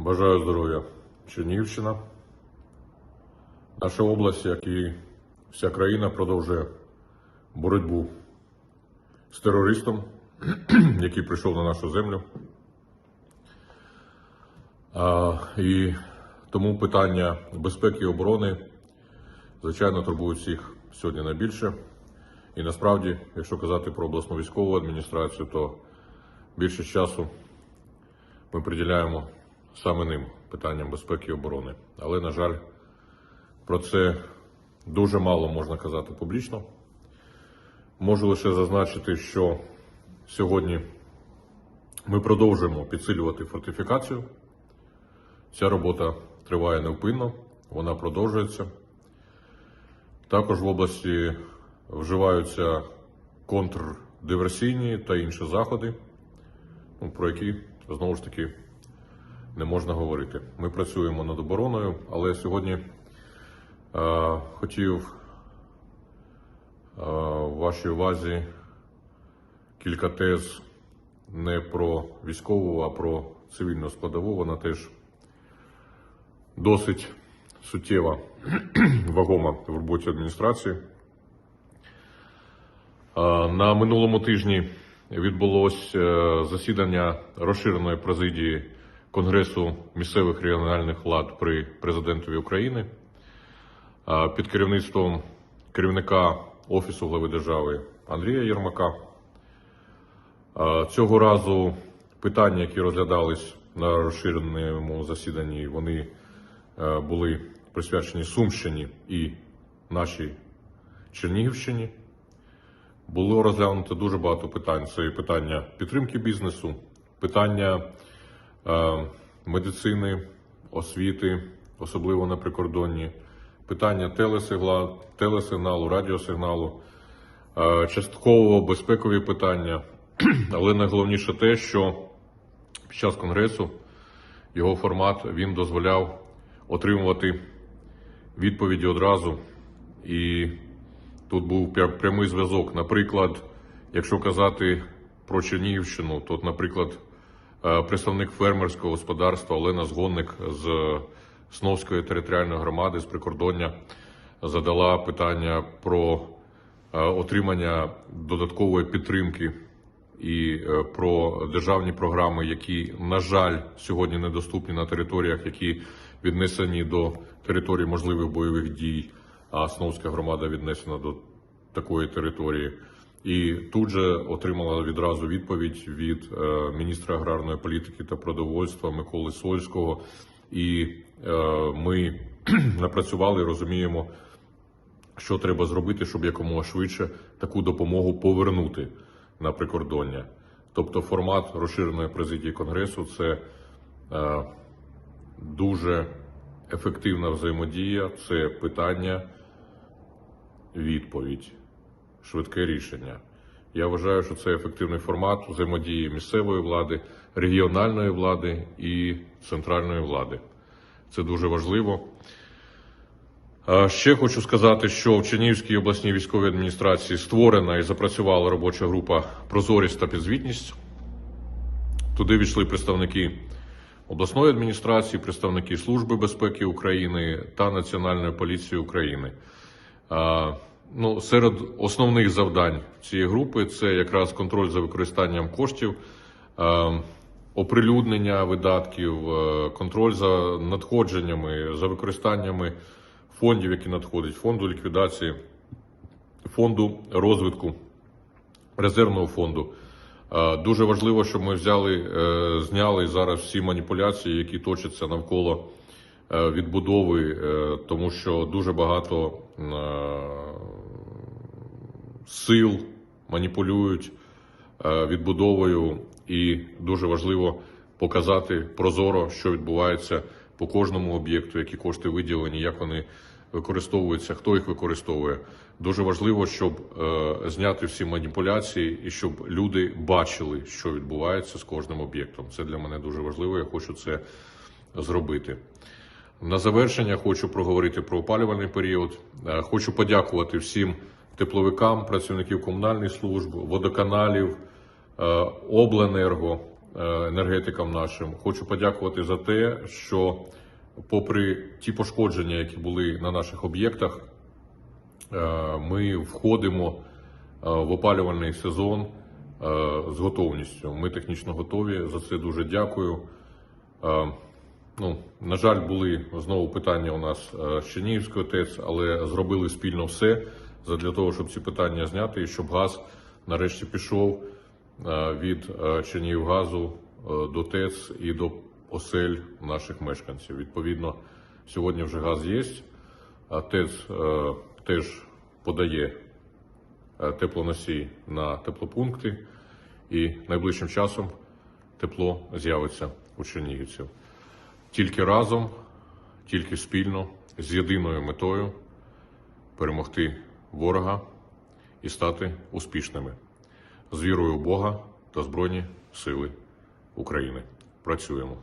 Бажаю здоров'я. Чернігівщина. Наша область, як і вся країна, продовжує боротьбу з терористом, який прийшов на нашу землю. А, і тому питання безпеки і оборони, звичайно, турбують всіх сьогодні найбільше. І насправді, якщо казати про обласну військову адміністрацію, то більшість часу ми приділяємо саме ним питанням безпеки і оборони. Але, на жаль, про це дуже мало можна казати публічно. Можу лише зазначити, що сьогодні ми продовжуємо підсилювати фортифікацію. Ця робота триває невпинно, вона продовжується. Також в області вживаються контрдиверсійні та інші заходи, ну, про які знову ж таки не можна говорити. Ми працюємо над обороною, але сьогодні е, хотів е, вашій увазі кілька тез не про військову, а про цивільну складову. Вона теж досить суттєва, вагома в роботі адміністрації. Е, На минулому тижні відбулось е, засідання розширеної президії Конгресу місцевих регіональних влад при президентові України під керівництвом керівника Офісу глави держави Андрія Єрмака. Цього разу питання, які розглядались на розширеному засіданні, вони е, були присвячені Сумщині і нашій Чернігівщині. Було розглянуто дуже багато питань. Це питання підтримки бізнесу, питання медицини, освіти, особливо на прикордонні, питання телесигналу, радіосигналу, е, частково безпекові питання. Але найголовніше те, що під час конгресу його формат він дозволяв отримувати відповіді одразу і Тут був прямий зв'язок. Наприклад, якщо казати про Чернігівщину, то, наприклад, е, представник фермерського господарства Олена Згонник з Сновської територіальної громади з прикордоння задала питання про е, отримання додаткової підтримки і е, про державні програми, які, на жаль, сьогодні недоступні на територіях, які віднесені до території можливих бойових дій а Сновська громада віднесена до такої території. І тут же отримала відразу відповідь від е, міністра аграрної політики та продовольства Миколи Сольського. І е, ми напрацювали, розуміємо, що треба зробити, щоб якомога швидше таку допомогу повернути на прикордоння. Тобто формат розширеної президії Конгресу це е, дуже ефективна взаємодія, це питання, відповідь, швидке рішення. Я вважаю, що це ефективний формат взаємодії місцевої влади, регіональної влади і центральної влади. Це дуже важливо. Ще хочу сказати, що в Чернігівській обласній військовій адміністрації створена і запрацювала робоча група Прозорість та підзвітність. Туди війшли представники обласної адміністрації, представники Служби безпеки України та Національної поліції України. Ну, серед основних завдань цієї групи це якраз контроль за використанням коштів, е, оприлюднення видатків, е, контроль за надходженнями, за використаннями фондів, які надходять, фонду ліквідації, фонду розвитку, резервного фонду. Е, Дуже важливо, щоб ми взяли, е, зняли зараз всі маніпуляції, які точаться навколо відбудови, тому що дуже багато сил маніпулюють е, відбудовою, і дуже важливо показати прозоро, що відбувається по кожному об'єкту, які кошти виділені, як вони використовуються, хто їх використовує. Дуже важливо, щоб е, зняти всі маніпуляції і щоб люди бачили, що відбувається з кожним об'єктом. Це для мене дуже важливо. Я хочу це зробити. На завершення хочу проговорити про опалювальний період. Е, Хочу подякувати всім тепловикам, працівників комунальних служб, водоканалів, е, обленерго, е, енергетикам нашим. Хочу подякувати за те, що, попри ті пошкодження, які були на наших об'єктах, е, ми входимо в опалювальний сезон з готовністю. Ми технічно готові. За це дуже дякую. Ну, на жаль, були знову питання у нас з Чернігівської ТЕЦ, але зробили спільно все для того, щоб ці питання зняти і щоб газ нарешті пішов е, від е, Чернігівгазу е, до ТЕЦ і до осель наших мешканців. Відповідно, сьогодні вже газ є, а ТЕЦ теж подає теплоносій на теплопункти, і найближчим часом тепло з'явиться у чернігівців. Тільки разом, тільки спільно, з єдиною метою перемогти ворога і стати успішними з вірою в Бога та Збройні Сили України. Працюємо.